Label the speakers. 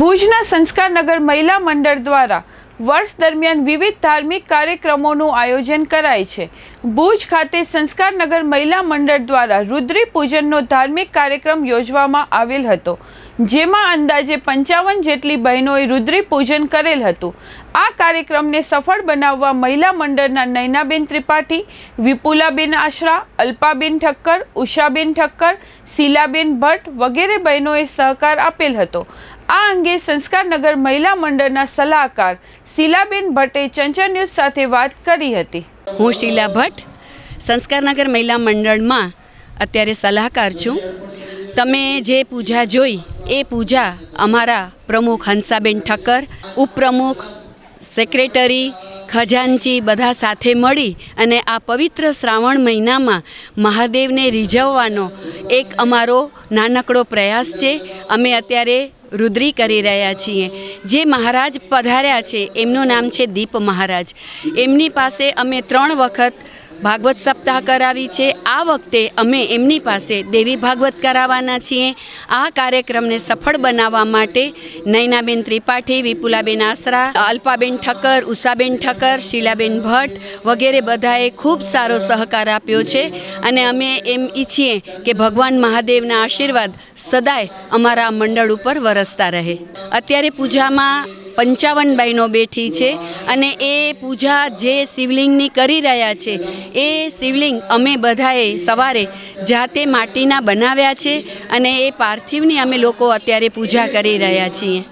Speaker 1: ભુજના સંસ્કારનગર મહિલા મંડળ દ્વારા વર્ષ દરમિયાન વિવિધ ધાર્મિક કાર્યક્રમોનું આયોજન કરાય છે. ભુજ ખાતે સંસ્કારનગર મહિલા મંડળ દ્વારા રુદ્રી પૂજનનો ધાર્મિક કાર્યક્રમ યોજવામાં આવેલ હતો, જેમાં અંદાજે પંચાવન જેટલી બહેનોએ રુદ્રી પૂજન કરેલ હતું. આ કાર્યક્રમને સફળ બનાવવા મહિલા મંડળના નૈનાબેન ત્રિપાઠી, વિપુલાબેન આશરા, અલ્પાબેન ઠક્કર, ઉષાબેન ઠક્કર, શીલાબેન ભટ્ટ વગેરે બહેનોએ સહકાર આપેલ હતો. આ અંગે સંસ્કારનગર મહિલા મંડળના સલાહકાર શીલાબેન ભટ્ટે ચંચળ ન્યૂઝ સાથે વાત કરી હતી.
Speaker 2: હું શીલા ભટ્ટ, સંસ્કારનગર મહિલા મંડળમાં અત્યારે સલાહકાર છું. તમે જે પૂજા જોઈ, એ પૂજા અમારા પ્રમુખ હંસાબેન ઠક્કર, ઉપપ્રમુખ, સેક્રેટરી, ખજાનચી બધા સાથે મળી અને આ પવિત્ર શ્રાવણ મહિનામાં મહાદેવને રીઝવવાનો એક અમારો નાનકડો પ્રયાસ છે. અમે અત્યારે રુદ્રી કરી રહ્યા છીએ. જે મહારાજ પધાર્યા છે, એમનું નામ છે દીપ મહારાજ. એમની પાસે અમે ત્રણ વખત ભાગવત સપ્તાહ કરાવી છે. આ વખતે અમે એમની પાસે દેવી ભાગવત કરાવવાના છીએ. આ કાર્યક્રમને સફળ બનાવવા માટે નયનાબેન ત્રિપાઠી, વિપુલાબેન આસરા, અલ્પાબેન ઠક્કર, ઉષાબેન ઠક્કર, શીલાબેન ભટ્ટ વગેરે બધાએ ખૂબ સારો સહકાર આપ્યો છે અને અમે એમ ઈચ્છીએ કે ભગવાન મહાદેવના આશીર્વાદ સદાય અમારા મંડળ ઉપર વરસતા રહે. અત્યારે પૂજામાં પંચાવન બાઈનો બેઠી છે અને એ પૂજા જે શિવલિંગની કરી રહ્યા છે, એ શિવલિંગ અમે બધાએ સવારે જાતે માટીના બનાવ્યા છે અને એ પાર્થિવની અમે લોકો અત્યારે પૂજા કરી રહ્યા છીએ.